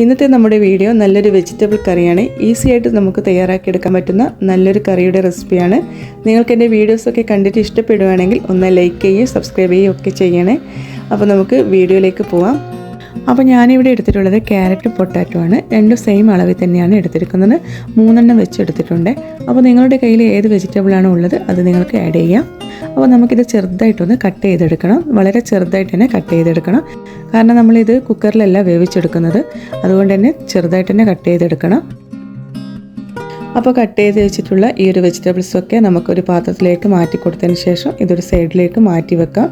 ഇന്നത്തെ നമ്മുടെ വീഡിയോ നല്ലൊരു വെജിറ്റബിൾ കറിയാണ്. ഈസി ആയിട്ട് നമുക്ക് തയ്യാറാക്കിയെടുക്കാൻ പറ്റുന്ന നല്ലൊരു കറിയുടെ റെസിപ്പിയാണ് നിങ്ങൾക്ക് എന്റെ വീഡിയോസൊക്കെ കണ്ടിട്ട് ഇഷ്ടപ്പെടുവാണെങ്കിൽ ഒന്ന് ലൈക്ക് ചെയ്യുകയും സബ്സ്ക്രൈബ് ചെയ്യുകയും ഒക്കെ ചെയ്യണേ. അപ്പോൾ നമുക്ക് വീഡിയോയിലേക്ക് പോവാം. അപ്പോൾ ഞാനിവിടെ എടുത്തിട്ടുള്ളത് ക്യാരറ്റ് പൊട്ടാറ്റോ ആണ്. രണ്ടും സെയിം അളവിൽ തന്നെയാണ് എടുത്തിരിക്കുന്നത്. മൂന്നെണ്ണം വെച്ച് എടുത്തിട്ടുണ്ട്. അപ്പോൾ നിങ്ങളുടെ കയ്യിൽ ഏത് വെജിറ്റബിളാണ് ഉള്ളത് അത് നിങ്ങൾക്ക് ആഡ് ചെയ്യാം. അപ്പോൾ നമുക്കിത് ചെറുതായിട്ടൊന്ന് കട്ട് ചെയ്തെടുക്കണം. വളരെ ചെറുതായിട്ട് തന്നെ കട്ട് ചെയ്തെടുക്കണം. കാരണം നമ്മളിത് കുക്കറിലല്ല വേവിച്ചെടുക്കുന്നത്. അതുകൊണ്ട് തന്നെ ചെറുതായിട്ട് തന്നെ കട്ട് ചെയ്തെടുക്കണം. അപ്പോൾ കട്ട് ചെയ്ത് വെച്ചിട്ടുള്ള ഈ ഒരു വെജിറ്റബിൾസൊക്കെ നമുക്കൊരു പാത്രത്തിലേക്ക് മാറ്റി കൊടുത്തതിന് ശേഷം ഇതൊരു സൈഡിലേക്ക് മാറ്റി വെക്കാം.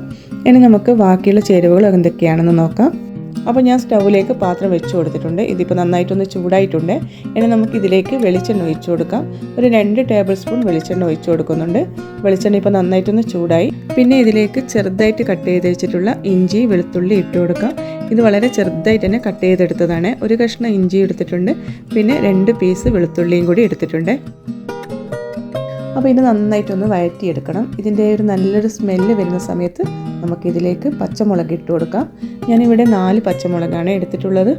ഇനി നമുക്ക് ബാക്കിയുള്ള ചേരുവകൾ എന്തൊക്കെയാണെന്ന് നോക്കാം. അപ്പോൾ ഞാൻ സ്റ്റൗവിലേക്ക് പാത്രം വെച്ച് കൊടുത്തിട്ടുണ്ട്. ഇതിപ്പോൾ നന്നായിട്ടൊന്ന് ചൂടായിട്ടുണ്ട്. ഇനി നമുക്ക് ഇതിലേക്ക് വെളിച്ചെണ്ണ ഒഴിച്ചു കൊടുക്കാം. ഒരു രണ്ട് ടേബിൾ സ്പൂൺ വെളിച്ചെണ്ണ ഒഴിച്ചു കൊടുക്കുന്നുണ്ട്. വെളിച്ചെണ്ണ ഇപ്പോൾ നന്നായിട്ടൊന്ന് ചൂടായി. പിന്നെ ഇതിലേക്ക് ചെറുതായിട്ട് കട്ട് ചെയ്ത് വെച്ചിട്ടുള്ള ഇഞ്ചി വെളുത്തുള്ളി ഇട്ട് കൊടുക്കാം. ഇത് വളരെ ചെറുതായിട്ട് തന്നെ കട്ട് ചെയ്തെടുത്തതാണ്. ഒരു കഷ്ണം ഇഞ്ചി എടുത്തിട്ടുണ്ട്. പിന്നെ രണ്ട് പീസ് വെളുത്തുള്ളിയും കൂടി എടുത്തിട്ടുണ്ട്. അപ്പോൾ ഇത് നന്നായിട്ടൊന്ന് വഴറ്റിയെടുക്കണം. ഇതിന്റെ ഒരു നല്ലൊരു സ്മെല്ല് വരുന്ന സമയത്ത് നമുക്കിതിലേക്ക് പച്ചമുളക് ഇട്ട് കൊടുക്കാം. ഞാനിവിടെ നാല് പച്ചമുളകാണ് എടുത്തിട്ടുള്ളത്.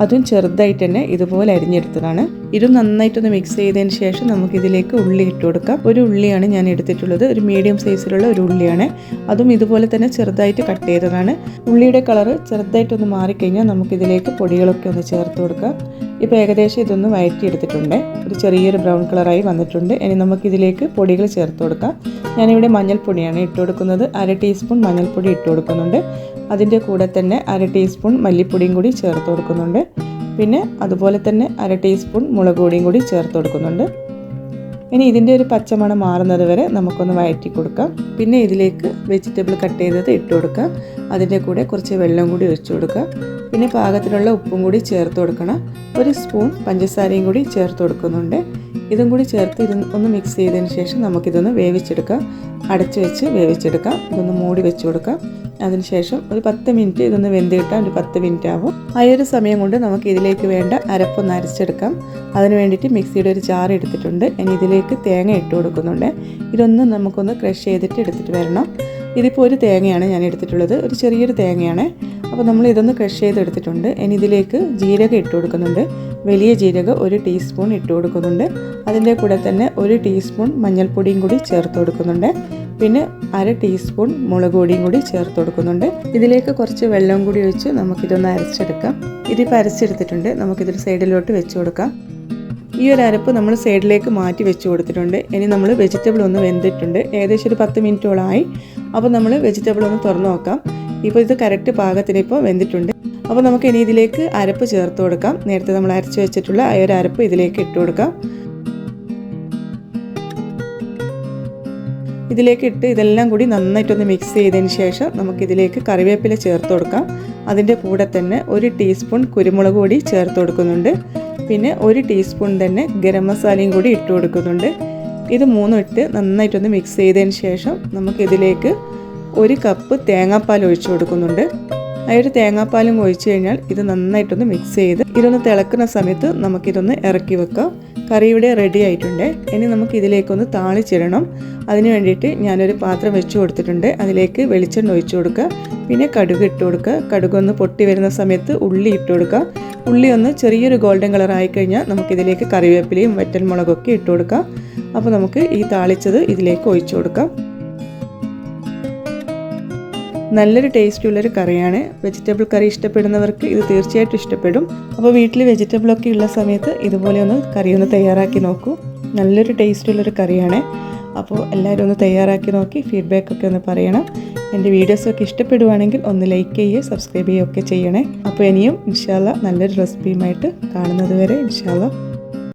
അതും ചെറുതായിട്ട് തന്നെ ഇതുപോലെ അരിഞ്ഞെടുത്തതാണ്. ഇത് നന്നായിട്ടൊന്ന് മിക്സ് ചെയ്തതിന് ശേഷം നമുക്കിതിലേക്ക് ഉള്ളി ഇട്ട് കൊടുക്കാം. ഒരു ഉള്ളിയാണ് ഞാൻ എടുത്തിട്ടുള്ളത്. ഒരു മീഡിയം സൈസിലുള്ള ഒരു ഉള്ളിയാണ്. അതും ഇതുപോലെ തന്നെ ചെറുതായിട്ട് കട്ട് ചെയ്തതാണ്. ഉള്ളിയുടെ കളറ് ചെറുതായിട്ടൊന്ന് മാറിക്കഴിഞ്ഞാൽ നമുക്കിതിലേക്ക് പൊടികളൊക്കെ ഒന്ന് ചേർത്ത് കൊടുക്കാം. ഇപ്പോൾ ഏകദേശം ഇതൊന്ന് വഴറ്റിയെടുത്തിട്ടുണ്ട് ഒരു ചെറിയൊരു ബ്രൗൺ കളറായി വന്നിട്ടുണ്ട്. ഇനി നമുക്കിതിലേക്ക് പൊടികൾ ചേർത്ത് കൊടുക്കാം. ഞാനിവിടെ മഞ്ഞൾപ്പൊടിയാണ് ഇട്ട് കൊടുക്കുന്നത്. അര ടീസ്പൂൺ മഞ്ഞൾപ്പൊടി ഇട്ട് കൊടുക്കുന്നുണ്ട്. അതിന്റെ കൂടെ തന്നെ അര ടീസ്പൂൺ മല്ലിപ്പൊടിയും കൂടി ചേർത്ത് കൊടുക്കുന്നുണ്ട്. പിന്നെ അതുപോലെ തന്നെ അര ടീസ്പൂൺ മുളക് പൊടിയും കൂടി ചേർത്ത് കൊടുക്കുന്നുണ്ട്. ഇനി ഇതിന്റെ ഒരു പച്ചമണം മാറുന്നത് വരെ നമുക്കൊന്ന് വഴറ്റി കൊടുക്കാം. പിന്നെ ഇതിലേക്ക് വെജിറ്റബിൾ കട്ട് ചെയ്തത് ഇട്ട് കൊടുക്കാം. അതിന്റെ കൂടെ കുറച്ച് വെള്ളം കൂടി ഒഴിച്ചു കൊടുക്കുക പിന്നെ പാകത്തിനുള്ള ഉപ്പും കൂടി ചേർത്ത് കൊടുക്കണം. ഒരു സ്പൂൺ പഞ്ചസാരയും കൂടി ചേർത്ത് കൊടുക്കുന്നുണ്ട്. ഇതും കൂടി ചേർത്ത് ഇത് ഒന്ന് മിക്സ് ചെയ്തതിന് ശേഷം നമുക്കിതൊന്ന് വേവിച്ചെടുക്കാം. അടച്ചു വെച്ച് വേവിച്ചെടുക്കാം. ഇതൊന്ന് മൂടി വെച്ച് കൊടുക്കാം. അതിനുശേഷം ഒരു പത്ത് മിനിറ്റ് ഇതൊന്ന് വെന്ത് കിട്ടാൻ ഒരു പത്ത് മിനിറ്റ് ആവും ആ ഒരു സമയം കൊണ്ട് നമുക്ക് ഇതിലേക്ക് വേണ്ട അരപ്പൊന്ന് അരച്ചെടുക്കാം. അതിന് വേണ്ടിയിട്ട് മിക്സിയുടെ ഒരു ജാർ എടുത്തിട്ടുണ്ട്. ഇനി ഇതിലേക്ക് തേങ്ങ ഇട്ട് കൊടുക്കുന്നുണ്ട്. ഇതൊന്ന് നമുക്കൊന്ന് ക്രഷ് ചെയ്തിട്ട് എടുത്തിട്ട് വരണം. ഇതിപ്പോൾ ഒരു തേങ്ങയാണ് ഞാൻ എടുത്തിട്ടുള്ളത്. ഒരു ചെറിയൊരു തേങ്ങയാണ്. അപ്പോൾ നമ്മൾ ഇതൊന്ന് ക്രഷ് ചെയ്തെടുത്തിട്ടുണ്ട് ഇനി ഇതിലേക്ക് ജീരകം ഇട്ട് കൊടുക്കുന്നുണ്ട്. വലിയ ജീരകം ഒരു ടീസ്പൂൺ ഇട്ട് കൊടുക്കുന്നുണ്ട്. അതിന്റെ കൂടെ തന്നെ ഒരു ടീസ്പൂൺ മഞ്ഞൾപ്പൊടിയും കൂടി ചേർത്ത് കൊടുക്കുന്നുണ്ട്. പിന്നെ അര ടീസ്പൂൺ മുളക് പൊടിയും കൂടി ചേർത്ത് കൊടുക്കുന്നുണ്ട്. ഇതിലേക്ക് കുറച്ച് വെള്ളം കൂടി ഒഴിച്ച് നമുക്കിതൊന്ന് അരച്ചെടുക്കാം. ഇതിപ്പോൾ അരച്ചെടുത്തിട്ടുണ്ട്. നമുക്കിതൊരു സൈഡിലോട്ട് വെച്ച് കൊടുക്കാം. ഈ ഒരു അരപ്പ് നമ്മൾ സൈഡിലേക്ക് മാറ്റി വെച്ച് കൊടുത്തിട്ടുണ്ട്. ഇനി നമ്മൾ വെജിറ്റബിൾ ഒന്ന് വെന്തിട്ടുണ്ട്. ഏകദേശം ഒരു പത്ത് മിനിറ്റോളമായി അപ്പോൾ നമ്മൾ വെജിറ്റബിൾ ഒന്ന് തുറന്നു നോക്കാം. ഇപ്പോൾ ഇത് കറക്റ്റ് പാകത്തിന് ഇപ്പോൾ വെന്തിട്ടുണ്ട്. അപ്പോൾ നമുക്ക് ഇനി ഇതിലേക്ക് അരപ്പ് ചേർത്ത് കൊടുക്കാം. നേരത്തെ നമ്മൾ അരച്ച് വെച്ചിട്ടുള്ള ആ ഒരു അരപ്പ് ഇതിലേക്ക് ഇട്ട് കൊടുക്കാം. ഇതിലേക്ക് ഇട്ട് ഇതെല്ലാം കൂടി നന്നായിട്ടൊന്ന് മിക്സ് ചെയ്തതിന് ശേഷം നമുക്കിതിലേക്ക് കറിവേപ്പില ചേർത്ത് കൊടുക്കാം. അതിന്റെ കൂടെ തന്നെ ഒരു ടീസ്പൂൺ കുരുമുളക് പൊടി ചേർത്ത് കൊടുക്കുന്നുണ്ട്. പിന്നെ ഒരു ടീസ്പൂൺ തന്നെ ഗരം മസാലയും കൂടി ഇട്ട് കൊടുക്കുന്നുണ്ട്. ഇത് മൂന്നും ഇട്ട് നന്നായിട്ടൊന്ന് മിക്സ് ചെയ്തതിന് ശേഷം നമുക്കിതിലേക്ക് ഒരു കപ്പ് തേങ്ങാപ്പാൽ ഒഴിച്ചു കൊടുക്കുന്നുണ്ട്. ഒരു തേങ്ങാപ്പാലും ഒഴിച്ചു കഴിഞ്ഞാൽ ഇത് നന്നായിട്ടൊന്ന് മിക്സ് ചെയ്ത് ഇതൊന്ന് തിളക്കുന്ന സമയത്ത് നമുക്കിതൊന്ന് ഇറക്കി വെക്കാം. കറി ഇവിടെ റെഡി ആയിട്ടുണ്ട്. ഇനി നമുക്ക് ഇതിലേക്കൊന്ന് താളിച്ചിടണം. അതിന് വേണ്ടിയിട്ട് ഞാനൊരു പാത്രം വെച്ച് കൊടുത്തിട്ടുണ്ട്. അതിലേക്ക് വെളിച്ചെണ്ണ ഒഴിച്ചു കൊടുക്കുക. പിന്നെ കടുക് ഇട്ട് കൊടുക്കുക. കടുക് ഒന്ന് പൊട്ടി വരുന്ന സമയത്ത് ഉള്ളി ഇട്ട് കൊടുക്കുക. ഉള്ളി ഒന്ന് ചെറിയൊരു ഗോൾഡൻ കളർ ആയി ആയിക്കഴിഞ്ഞാൽ നമുക്കിതിലേക്ക് കറിവേപ്പിലയും വറ്റൽമുളകൊക്കെ ഇട്ട് കൊടുക്കാം. അപ്പോൾ നമുക്ക് ഈ താളിച്ചത് ഇതിലേക്ക് ഒഴിച്ചു കൊടുക്കാം. നല്ലൊരു ടേസ്റ്റ് ഉള്ളൊരു കറിയാണ്. വെജിറ്റബിൾ കറി ഇഷ്ടപ്പെടുന്നവർക്ക് ഇത് തീർച്ചയായിട്ടും ഇഷ്ടപ്പെടും. അപ്പോൾ വീട്ടിൽ വെജിറ്റബിളൊക്കെ ഉള്ള സമയത്ത് ഇതുപോലെ ഒന്ന് കറി ഒന്ന് തയ്യാറാക്കി നോക്കൂ. നല്ലൊരു ടേസ്റ്റ് ഉള്ളൊരു കറിയാണ്. അപ്പോൾ എല്ലാവരും ഒന്ന് തയ്യാറാക്കി നോക്കി ഫീഡ്ബാക്ക് ഒക്കെ ഒന്ന് പറയണം. എന്റെ വീഡിയോസൊക്കെ ഇഷ്ടപ്പെടുവാണെങ്കിൽ ഒന്ന് ലൈക്ക് ചെയ്യുക സബ്സ്ക്രൈബ് ചെയ്യുകയൊക്കെ ചെയ്യണേ. അപ്പോൾ ഇനിയും ഇൻഷാല്ല നല്ലൊരു റെസിപ്പിയുമായിട്ട് കാണുന്നത് വരെ ഇൻഷാല്ല